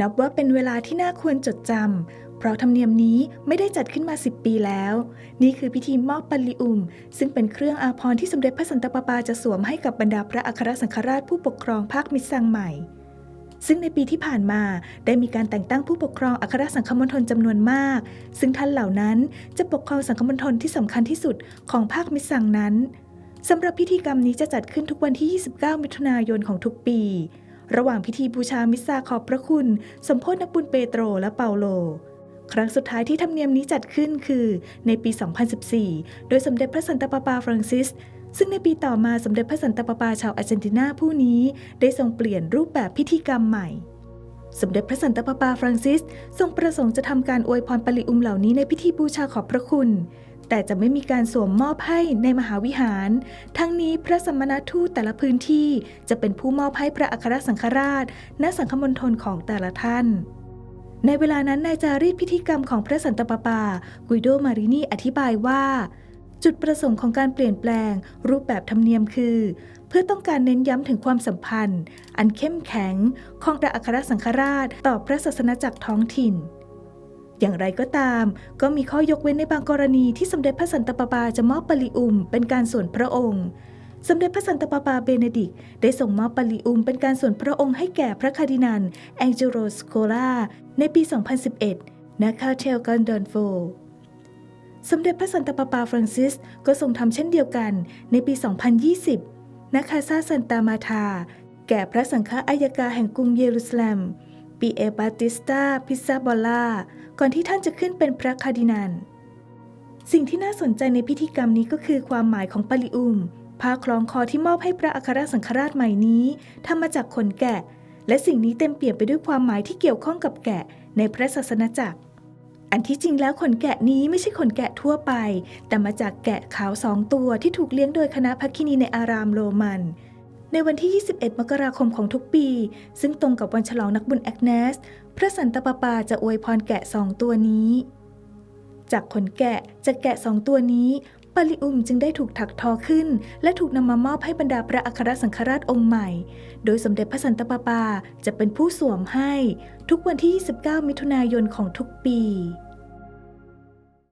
นับว่าเป็นเวลาที่น่าควรจดจำ เพราะธรรมเนียมนี้ไม่ได้จัดขึ้นมา 10 ปีแล้ว นี่คือพิธีมอบปัลลิอุม ซึ่งเป็นเครื่องอาภรณ์ที่สมเด็จพระสันตะปาปาจะสวมให้กับบรรดาพระอัครสังฆราชผู้ปกครองภาคมิตรซังใหม่ ซึ่งในปีที่ผ่านมาได้มีการแต่งตั้งผู้ปกครองอัครสังฆมณฑลจำนวนมาก ซึ่งท่านเหล่านั้นจะปกครองสังฆมณฑลที่สำคัญที่สุดของภาคมิตรซังนั้นสำหรับพิธีกรรมนี้จะจัดขึ้นทุกวันที่ 29 มิถุนายนของทุกปี ระหว่างพิธีบูชามิสซาขอบพระคุณ สมโพธินักบุญเปโตรและเปาโล ครั้งสุดท้ายที่ธรรมเนียมนี้จัดขึ้นคือ ในปี 2014 โดยสมเด็จพระสันตะปาปาฟรังซิส ซึ่งในปีต่อมาสมเด็จพระสันตะปาปาชาวอาร์เจนตินาผู้นี้ได้ทรงเปลี่ยนรูปแบบพิธีกรรมใหม่สมเด็จพระสันตะปาปาฟรังซิส ทรงประสงค์จะทำการอวยพรปริอุมเหล่านี้ในพิธีบูชาขอบพระคุณ แต่จะไม่มีการสวมมอบให้ในมหาวิหาร ทั้งนี้พระสมณทูตแต่ละพื้นที่จะเป็นผู้มอบให้พระอัครสังฆราช ณสังฆมณฑลของแต่ละท่านในเวลานั้นนายจารีตพิธีกรรมของพระสันตะปาปา กุยโดมารินีอธิบายว่า จุดประสงค์ของการเปลี่ยนแปลง รูปแบบธรรมเนียมคือ เพื่อต้องการเน้นย้ำถึงความสัมพันธ์ อันเข้มแข็งของพระอัครสังฆราช ต่อพระศาสนาจักรท้องถิ่น อย่างไรก็ตาม ก็มีข้อยกเว้นในบางกรณีที่สมเด็จพระสันตะปาปาจะมอบปริอุมเป็นการส่วนพระองค์ สมเด็จพระสันตะปาปาเบเนดิกต์ได้ส่งมอบปริอุมเป็นการส่วนพระองค์ให้แก่พระคาร์ดินัลแองเจโรสโคลาในปี 2011ณคาเทลกันดอนโฟสมเด็จพระสันตะปาปาฟรังซิสก็ทรงทำเช่นเดียวกันในปี 2020ณคาซาซันตามาทา แก่พระสังฆอายกาแห่งกรุงเยรูซาเล็ม ปีเอบาติสตาพิซซาบอลลาก่อนที่ท่านจะขึ้นเป็นพระคาร์ดินัลสิ่งที่น่าสนใจในพิธีกรรมนี้ก็คือความหมายของปาลิอุมผ้าคล้องคอที่มอบให้พระอัครสังฆราชใหม่นี้ทำมาจากขนแกะ และสิ่งนี้เต็มเปี่ยมไปด้วยความหมายที่เกี่ยวข้องกับแกะในพระศาสนาจักร อันที่จริงแล้วขนแกะนี้ไม่ใช่ขนแกะทั่วไป แต่มาจากแกะขาวสองตัวที่ถูกเลี้ยงโดยคณะพักคินีในอารามโรมัน ในวันที่ 21 มกราคมของทุกปี ซึ่งตรงกับวันฉลองนักบุญแอกเนส พระสันตะปาปาจะอวยพรแกะสองตัวนี้ จากขนแกะจากแกะสองตัวนี้ปาลิอุมจึงได้ถูกถักทอขึ้น และถูกนำมามอบให้บรรดาพระอัครสังฆราชองค์ใหม่ โดยสมเด็จพระสันตะปาปาจะเป็นผู้สวมให้ ทุกวันที่ 29 มิถุนายนของทุกปี